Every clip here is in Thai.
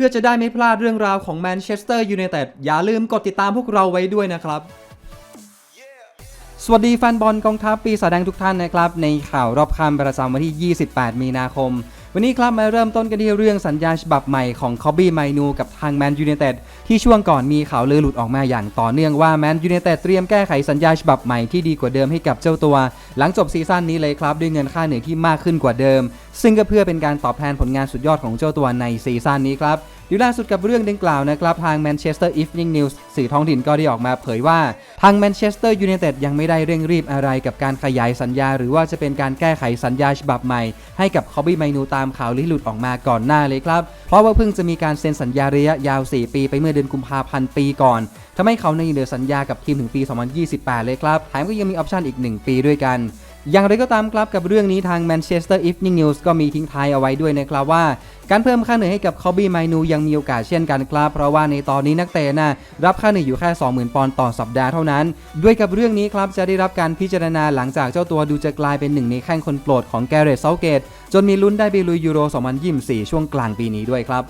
พื่อจะได้ไม่พลาดเรื่องราวของแมนเชสเตอร์ยูไนเต็ดอย่าลืมกดติดตามพวกเราไว้ด้วยนะครับ สวัสดีแฟนบอลกองทัพปีศาจแดงทุกท่านนะครับ ในข่าวรอบค่ำประจำวันที่ 28 มีนาคม วันนี้ครับมาเริ่มต้นกันที่เรื่องสัญญาฉบับใหม่ของคอบบี้ไมนูกับทางแมนยูเนเต็ดที่ช่วงก่อนมีข่าวลือหลุดออกมาอย่างต่อเนื่องว่าแมนยูเนเต็ดเตรียมแก้ไขสัญญาฉบับใหม่ที่ดีกว่าเดิมให้กับเจ้าตัว หลังจบซีซั่นนี้เลยครับด้วยเงินค่าเหนื่อยที่มากขึ้นกว่าเดิม ซึ่งก็เพื่อเป็นการตอบแทนผลงานสุดยอดของเจ้าตัวในซีซั่นนี้ครับ ดูล่าสุดกับเรื่องดังกล่าวนะครับ ทาง Manchester Evening News สื่อท้องถิ่นก็ได้ออกมาเผยว่า ทาง Manchester United ยังไม่ได้เร่งรีบอะไรกับการขยายสัญญา หรือว่าจะเป็นการแก้ไขสัญญาฉบับใหม่ ให้กับคอบบี้ไมนูตามข่าวที่หลุดออกมาก่อนหน้าเลยครับ เพราะว่าเพิ่งจะมีการเซ็นสัญญาระยะยาว 4 ปีไปเมื่อเดือนกุมภาพันธ์ปีก่อนทำให้เขาในเหลือสัญญากับทีมถึงปี 2028 เลยครับแถมก็ยังมีออปชั่นอีก 1 ปีด้วยกันอย่างไรก็ตามครับกับเรื่องนี้ทาง Manchester Evening News ก็มีทิ้งท้ายเอาไว้ด้วยนะครับว่า การเพิ่มค่าเหนื่อยให้กับคอบบี้ไมนูยังมีโอกาสเช่นกันครับเพราะว่าในตอนนี้นักเตะน่ะรับค่าเหนื่อยอยู่แค่ 20,000 ปอนด์ต่อสัปดาห์เท่านั้น ด้วยกับเรื่องนี้ครับจะได้รับการพิจารณาหลังจากเจ้าตัวดูจะกลายเป็นหนึ่งในแข้งคนโปรดของแกเรตเซาเกตจนมีลุ้นได้ไปลุยยูโร 2024 ช่วงกลางปีนี้ด้วยครับ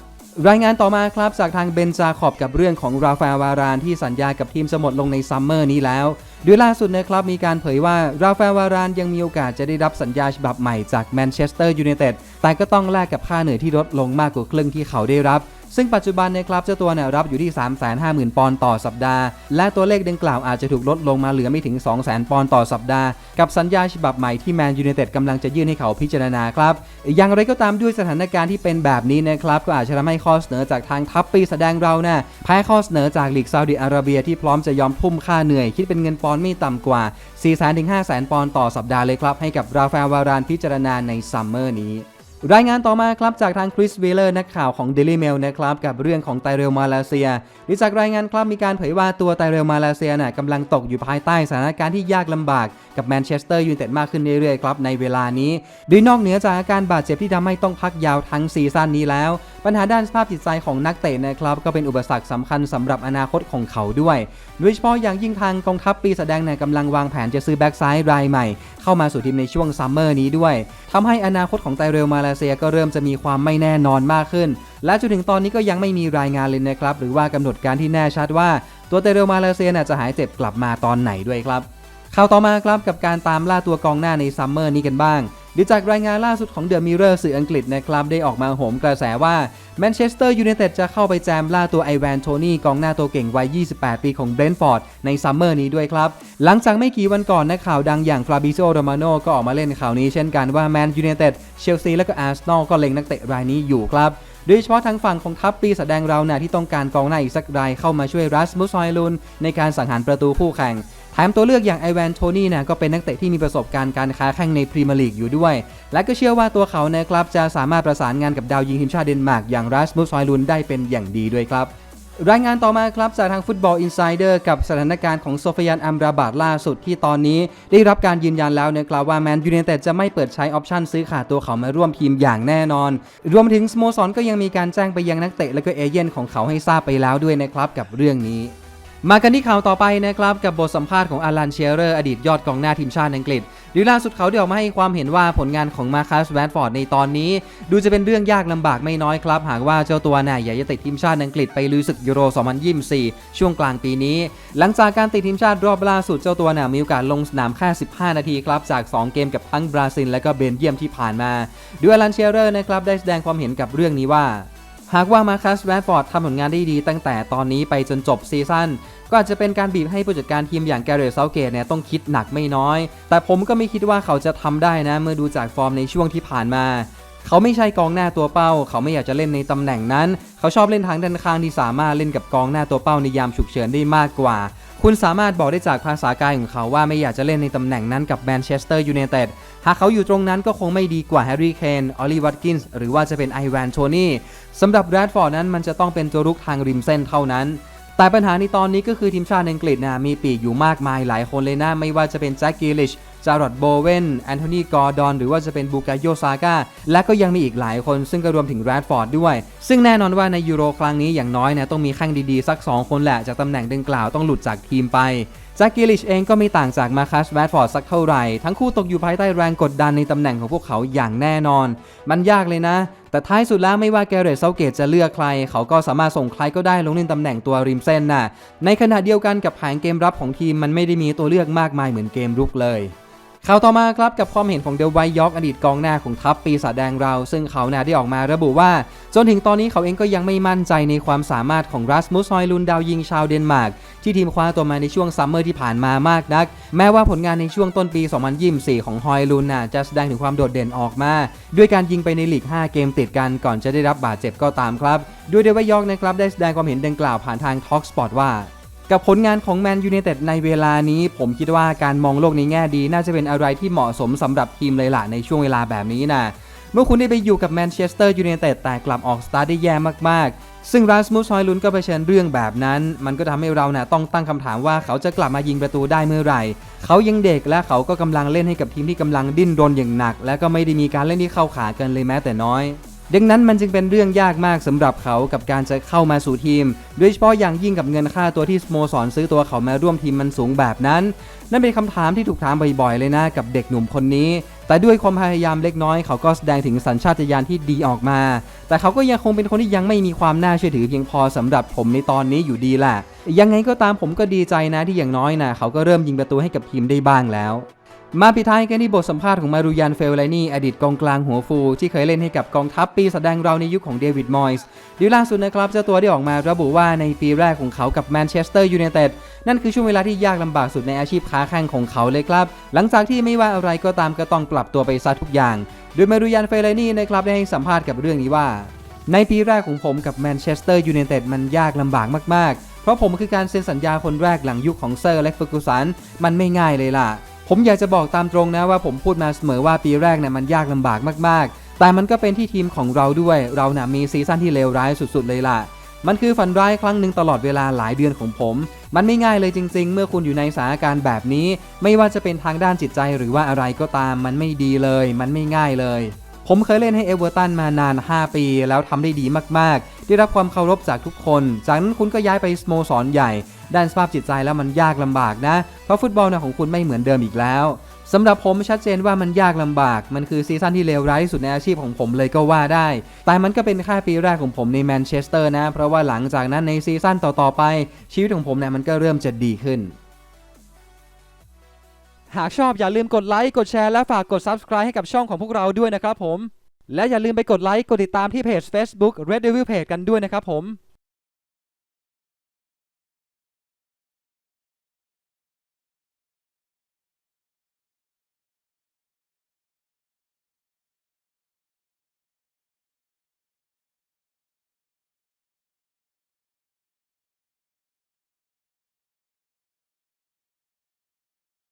รายงานต่อมาครับจากทางเบนจาขอบกับเรื่องของราฟาเอลวารานที่สัญญากับทีมสมดลงในซัมเมอร์นี้แล้ว โดยล่าสุดนะครับมีการเผยว่าราฟาเอลวารานยังมีโอกาสจะได้รับสัญญาฉบับใหม่จากแมนเชสเตอร์ยูไนเต็ดแต่ก็ต้องแลกกับค่าเหนื่อยที่ลดลงมากกว่าครึ่งที่เขาได้รับ ซึ่งปัจจุบันนะครับเจ้าตัวเนี่ยรับอยู่ที่ 350,000 ปอนด์ต่อสัปดาห์ และตัวเลขดังกล่าวอาจจะถูกลดลงมาเหลือไม่ถึง 200,000 ปอนด์ต่อสัปดาห์ กับสัญญาฉบับใหม่ที่แมนยูไนเต็ดกำลังจะยื่นให้เขาพิจารณาครับ อย่างไรก็ตามด้วยสถานการณ์ที่เป็นแบบนี้นะครับก็อาจจะทำให้ข้อเสนอจากทางทัพปีแสดงเรานะ่ะแพ้ข้อเสนอจากลีกซาอุดิอาระเบียที่พร้อมจะยอมทุ่มค่าเหนื่อย คิดเป็นเงินปอนด์ไม่ต่ำกว่า 400,000 ถึง 500,000 ปอนด์ต่อสัปดาห์เลยครับให้กับราฟาลวารานพิจารณาในซัมเมอร์นี้ รายงานต่อมาครับจากทางคริสเวเลอร์นักข่าวของ Daily Mail นะครับกับเรื่องของไตเรลมาเลเซียหรือจากรายงานครับมีการเผยว่าตัวไตเรลมาเลเซียน่ะกำลังตกอยู่ภายใต้สถานการณ์ที่ยากลำบากกับแมนเชสเตอร์ยูไนเต็ดมากขึ้นเรื่อยๆครับในเวลานี้โดยนอกเหนือจากอาการบาดเจ็บที่ทำให้ต้องพักยาวทั้งซีซั่นนี้แล้ว ปัญหาด้านสภาพจิตใจของนักเตะนะครับก็เป็นอุปสรรคสำคัญสำหรับอนาคตของเขาด้วย โดยเฉพาะอย่างยิ่งทางกองทัพปีแสดงเนี่ยกำลังวางแผนจะซื้อแบ็กซ้ายรายใหม่ เข้ามาสู่ทีมในช่วงซัมเมอร์นี้ด้วยทำให้อนาคตของไตเรลมาเลเซียก็เริ่มจะมีความไม่แน่นอนมากขึ้น และจนถึงตอนนี้ก็ยังไม่มีรายงานเลยนะครับ หรือว่ากำหนดการที่แน่ชัดว่าตัวไตเรลมาเลเซียน่ะจะหายเจ็บกลับมาตอนไหนด้วยครับข่าวต่อมาครับกับการตามล่าตัวกองหน้าในซัมเมอร์นี้กันบ้าง ดูจากรายงานล่าสุดของเดอะมิเรอร์สื่ออังกฤษนะครับได้ออกมาโหมกระแสว่าแมนเชสเตอร์ยูไนเต็ดจะเข้าไปแจมล่าตัวไอแวนโทนี่กองหน้าตัวเก่งวัย 28 ปีของเบรนท์ฟอร์ดในซัมเมอร์นี้ด้วยครับ หลังจากไม่กี่วันก่อนนักข่าวดังอย่างฟราบิโซโรมาโนก็ออกมาเล่นข่าวนี้เช่นกันว่าแมนยูไนเต็ดเชลซีและก็อาร์เซนอลก็เล็งนักเตะรายนี้อยู่ครับโดยเฉพาะทางฝั่งของทัพปีแสดงเราเนี่ยที่ต้องการกองหน้าอีกสักรายเข้ามาช่วยรัสมุสไฮลุนในการสังหารประตูคู่แข่ง ถมตัวเลือกอย่างไอแวนโทนี่นะก็เป็นนักเตะที่มีประสบการณ์การค้าแข่งในพรีเมียร์ลีกอยู่ด้วย และก็เชื่อว่าตัวเขานะครับจะสามารถประสานงานกับดาวยิงทีมชาติเดนมาร์กอย่างรัสมุสไฮลุนได้เป็นอย่างดีด้วยครับรายงานต่อมาครับจากทางฟุตบอลอินไซเดอร์กับสถานการณ์ของโซฟยันอัมราบาดล่าสุดที่ตอนนี้ได้รับการยืนยันแล้วนะครับว่าแมนยูไนเต็ดจะไม่เปิดใช้ออปชั่นซื้อขาดตัวเขามาร่วมทีมอย่างแน่นอน รวมถึงสโมสรก็ยังมีการแจ้งไปยังนักเตะและก็เอเย่นของเขาให้ทราบไปแล้วด้วยนะครับกับเรื่องนี้ มากันที่ข่าวต่อไปนะครับกับบทสัมภาษณ์ของอารันเชียร์อดีตยอดกองหน้าทีมชาติอังกฤษดูล่าสุดเขาได้ออกมาให้ความเห็นว่าผลงานของมาคัสแวดฟอร์ดในตอนนี้ ดูจะเป็นเรื่องยากลำบากไม่น้อยครับ หากว่าเจ้าตัวน่ะอยากจะติดทีมชาติอังกฤษไปลุยศึกยูโร 2024 ช่วงกลางปีนี้ หลังจากการติดทีมชาติรอบล่าสุดเจ้าตัวน่ะมีโอกาสลงสนามแค่ 15 นาทีครับจาก 2 เกมกับทั้งบราซิลและก็เบลเยียมที่ผ่านมาดูอารันเชียร์นะครับได้แสดงความเห็นกับเรื่องนี้ว่า หากว่ามาคัสแวดฟอร์ดทำผลงานได้ดีตั้งแต่ตอนนี้ไปจนจบซีซั่นก็อาจจะเป็นการบีบให้ผู้จัดการทีมอย่างแกเรตเซาเกตเนี่ยต้องคิดหนักไม่น้อย แต่ผมก็ไม่คิดว่าเขาจะทำได้นะ เมื่อดูจากฟอร์มในช่วงที่ผ่านมา เขาไม่ใช่กองหน้าตัวเป้า เขาไม่อยากจะเล่นในตำแหน่งนั้น เขาชอบเล่นทางด้านข้างที่สามารถเล่นกับกองหน้าตัวเป้าในยามฉุกเฉินได้มากกว่า คุณสามารถบอกได้จากภาษากายของเขาว่าไม่อยากจะเล่นในตำแหน่งนั้นกับแมนเชสเตอร์ยูไนเต็ดหากเขาอยู่ตรงนั้นก็คงไม่ดีกว่าแฮร์รี่เคนออลลี่วัตกินส์หรือว่าจะเป็นไอแวนโทนี่สำหรับแรดฟอร์ดนั้นมันจะต้องเป็นตัวรุกทางริมเส้นเท่านั้นแต่ปัญหาในตอนนี้ก็คือทีมชาติอังกฤษนะมีปีกอยู่มากมายหลายคนเลยนะไม่ว่าจะเป็นแจ็คกิลิช จารอดโบเวนแอนโทนีกอร์ดอน หรือว่าจะเป็นบูกาโยซาก้า และก็ยังมีอีกหลายคนซึ่งก็รวมถึงแรดฟอร์ดด้วย ซึ่งแน่นอนว่าในยูโรครั้งนี้อย่างน้อยเนี่ยต้องมีข้งดีๆ สัก 2 คนแหละ จากตำแหน่งดังกล่าวต้องหลุดจากทีมไปแจ็คกิลิชเองก็ไม่ต่างจากมาคัสแรดฟอร์ดสักเท่าไหร่ ทั้งคู่ตกอยู่ภายใต้แรงกดดันในตำแหน่งของพวกเขาอย่างแน่นอน มันยากเลยนะ แต่ท้ายสุดแล้วไม่ว่าแกเรตเซาเกตจะเลือกใคร เขาก็สามารถส่งใครก็ได้ลงเล่นตำแหน่งตัวริมเส้นน่ะในขณะเดียวกันกับแผนเกมรับของทีมมันไม่ได้มีตัวเลือกมากมายเหมือนเกมรุกเลย ข่าวต่อมาครับกับความเห็นของเดลไวยอกอดีตกองหน้าของทัพปีศาจแดงเรา ซึ่งเขาน่ได้ออกมาระบุว่า จนถึงตอนนี้เขาเองก็ยังไม่มั่นใจในความสามารถของรัสมุสฮอยลุนดาวยิงชาวเดนมาร์กที่ทีมคว้าตัวมาในช่วงซัมเมอร์ที่ผ่านมามากนัก แม้ว่าผลงานในช่วงต้นปี 2024 ของฮอยลุนน่ะจะแสดงถึงความโดดเด่นออกมา ด้วยการยิงไปในลีก 5 เกมติดกันก่อนจะได้รับบาดเจ็บก็ตามครับโดยเดลไวยอกนะครับได้แสดงความเห็นดังกล่าวผ่านทาง Talk Sport ว่า กับผลงานของแมนยู i นเต็ดในเวลานี้ ผมคิดว่าการมองโลกในแง่ดี น่าจะเป็นอะไรที่เหมาะสมสำหรับทีมเลยล่ะในช่วงเวลาแบบนี้นะเมื่อคุณได้ไปอยู่กับแมนเชสเตอร์ยูไนเต็ดแต่กลับออกสตาร์ทได้แย่มากๆ ซึ่งราสมุสฮอยลุนก็เผชิญเรื่องแบบนั้น มันก็ทำให้เรานะ่ะต้องตั้งคำถามว่าเขาจะกลับมายิงประตูได้เมื่อไหร่ เขายังเด็กและเขาก็กำลังเล่นให้กับทีมที่กำลังดิ้นรนอย่างหนัก และก็ไม่ได้มีการเล่นที่เข้าขากันเลยแม้แต่น้อย ดังนั้นมันจึงเป็นเรื่องยากมากสำหรับเขากับการจะเข้ามาสู่ทีม โดยเฉพาะอย่างยิ่งกับเงินค่าตัวที่สโมสรซื้อตัวเขามาร่วมทีมมันสูงแบบนั้น นั่นเป็นคำถามที่ถูกถามบ่อยๆเลยนะกับเด็กหนุ่มคนนี้ แต่ด้วยความพยายามเล็กน้อยเขาก็แสดงถึงสัญชาตญาณที่ดีออกมา แต่เขาก็ยังคงเป็นคนที่ยังไม่มีความน่าเชื่อถือเพียงพอสำหรับผมในตอนนี้อยู่ดีแหละยังไงก็ตามผมก็ดีใจนะที่อย่างน้อยนะเขาก็เริ่มยิงประตูให้กับทีมได้บ้างแล้ว มาปิดท้ายกันที่บทสัมภาษณ์ของมารูยันเฟลไลนี่อดีตกองกลางหัวฟู ที่เคยเล่นให้กับกองทัพปีแสดงเราในยุคของเดวิดมอยส์ดีล่าสุดนะครับเจ้าตัวได้ออกมาระบุว่าในปีแรกของเขากับแมนเชสเตอร์ยูไนเต็ดนั่นคือช่วงเวลาที่ยากลำบากสุดในอาชีพค้าแข่งของเขาเลยครับ หลังจากที่ไม่ว่าอะไรก็ตามก็ต้องปรับตัวไปซะทุกอย่าง โดยมารูยันเฟลไลนี่นะครับได้ให้สัมภาษณ์กับเรื่องนี้ว่า ในปีแรกของผมกับแมนเชสเตอร์ยูไนเต็ดมันยากลำบากมากๆ เพราะผมคือการเซ็นสัญญาคนแรกหลังยุคของเซอร์เล็กเฟอร์กูสันมันไม่ง่ายเลยล่ะ ผมอยากจะบอกตามตรงนะว่าผมพูดมาเสมอว่าปีแรกเนี่ยมันยากลำบากมากๆ แต่มันก็เป็นที่ทีมของเราด้วย เรานะ่ะมีซีซั่นที่เลวร้ายสุดๆเลยล่ะ มันคือฝันร้ายครั้งหนึ่งตลอดเวลาหลายเดือนของผม มันไม่ง่ายเลยจริง ๆ เมื่อคุณอยู่ในสถานการณ์แบบนี้ ไม่ว่าจะเป็นทางด้านจิตใจหรือว่าอะไรก็ตาม มันไม่ดีเลย มันไม่ง่ายเลยผมเคยเล่นให้เอเวอร์ตันมานาน 5 ปี แล้วทำได้ดีมาก ๆ ได้รับความเคารพจากทุกคน จากนั้นคุณก็ย้ายไปสโมสรใหญ่ ด้านสภาพจิตใจแล้วมันยากลำบากนะ เพราะฟุตบอลนะของคุณไม่เหมือนเดิมอีกแล้วสำหรับผมชัดเจนว่ามันยากลำบาก มันคือซีซั่นที่เลวร้ายที่สุดในอาชีพของผมเลยก็ว่าได้ แต่มันก็เป็นค่าปีแรกของผมในแมนเชสเตอร์นะ เพราะว่าหลังจากนั้นในซีซั่นต่อ ๆ ไป ชีวิตของผมเนี่ยมันก็เริ่มจะดีขึ้น หากชอบอย่าลืมกดไลค์ กดแชร์และฝากกด Subscribe ให้กับช่องของพวกเราด้วยนะครับผม และอย่าลืมไปกดไลค์ กดติดตามที่เพจ Facebook Red Devil Page กันด้วยนะครับผม